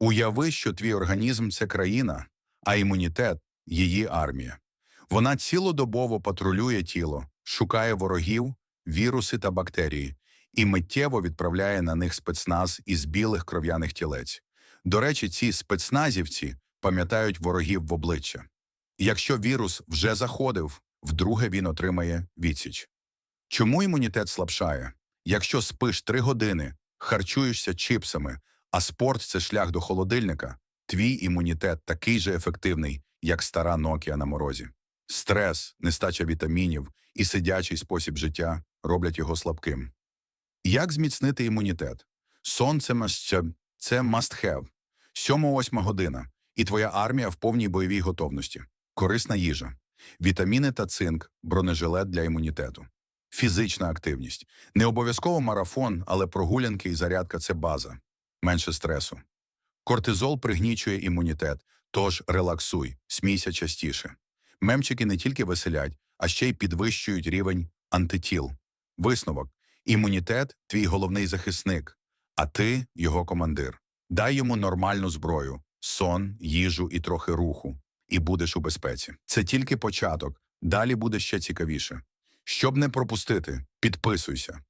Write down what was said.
Уяви, що твій організм це країна, а імунітет її армія. Вона цілодобово патрулює тіло, шукає ворогів, віруси та бактерії і миттєво відправляє на них спецназ із білих кров'яних тілець. До речі, ці спецназівці пам'ятають ворогів в обличчя. Якщо вірус вже заходив, вдруге він отримає відсіч. Чому імунітет слабшає? Якщо спиш три години, харчуєшся чипсами, а спорт це шлях до холодильника, твій імунітет такий же ефективний, як стара Nokia на морозі. Стрес, нестача вітамінів і сидячий спосіб життя роблять його слабким. Як зміцнити імунітет? Сон це must- це must have. 7-8 година, і твоя армія в повній бойовій готовності. Корисна їжа, вітаміни та цинк, бронежилет для імунітету. Фізична активність. Не обов'язково марафон, але прогулянки і зарядка це база. Менше стресу. Кортизол пригнічує імунітет, тож релаксуй, смійся частіше. Мемчики не тільки веселять, а ще й підвищують рівень антитіл. Висновок. Імунітет – твій головний захисник, а ти – його командир. Дай йому нормальну зброю, сон, їжу і трохи руху, і будеш у безпеці. Це тільки початок, далі буде ще цікавіше. Щоб не пропустити, підписуйся,